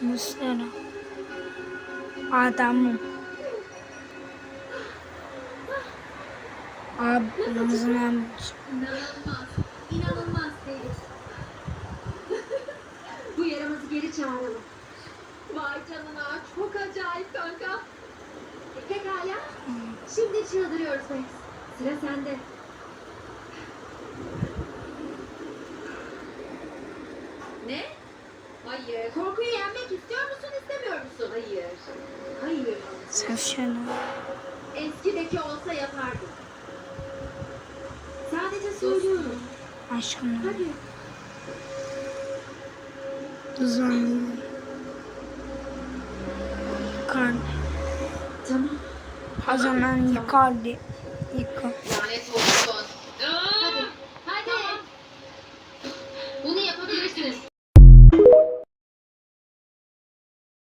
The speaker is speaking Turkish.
Muslera. Adamım. Abi Ramazan abi. İnanılmaz. İnanılmaz Deniz. Bu yaramazı geri çağıralım. Vay canına çok acayip kanka. E, Pekala. Şimdi çıldırıyoruz Max. Sıra sende. Hayır. Korkuyu yenmek istiyor musun istemiyor musun? Hayır. Hayır. Sen şöyle. Eskideki olsa yapardım. Sadece söylüyorum. Aşkım. Hadi. Düzenli. Yukarıda. Tamam. Kazanan yukarıda. Yukarı.